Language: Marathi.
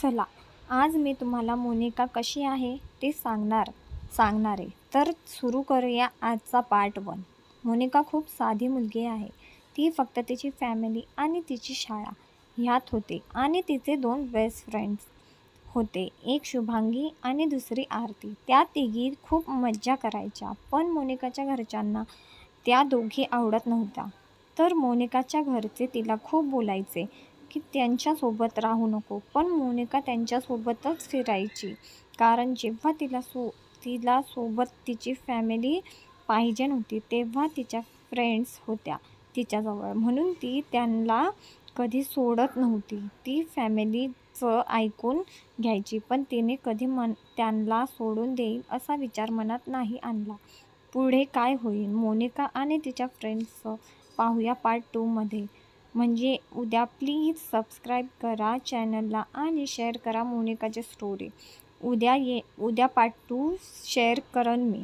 चला आज मी तुम्हाला मोनिका कशी आहे ते सांगणार सांगणार. आहे तर सुरू करूया आजचा पार्ट वन मोनिका खूप साधी मुलगी आहे. ती फक्त तिची फॅमिली आणि तिची शाळा ह्यात होते आणि तिचे दोन बेस्ट फ्रेंड्स होते. एक शुभांगी आणि दुसरी आरती. त्या तिघी खूप मज्जा करायच्या पण मोनिकाच्या घरच्यांना त्या दोघी आवडत नव्हत्या. तर मोनिकाच्या घरचे तिला खूप बोलायचे. की त्यांच्यासोबत राहू नको. पण मोनिका त्यांच्यासोबतच फिरायची. कारण जेव्हा तिला सो तिला सोबत तिची फॅमिली पाहिजे नव्हती तेव्हा तिच्या फ्रेंड्स होत्या तिच्याजवळ. म्हणून ती त्यांना कधी सोडत नव्हती. ती फॅमिलीचं ऐकून घ्यायची. पण तिने कधी मन त्यांना सोडून देईल असा विचार मनात नाही आणला. पुढे काय होईल? मोनिका आणि तिच्या फ्रेंड्सचं पाहूया पार्ट टूमध्ये म्हणजे उद्या प्लीज सबस्क्राईब करा चॅनलला आणि शेअर करा मोनिकाची स्टोरी उद्या ये उद्या पार्ट टू शेअर करन मी.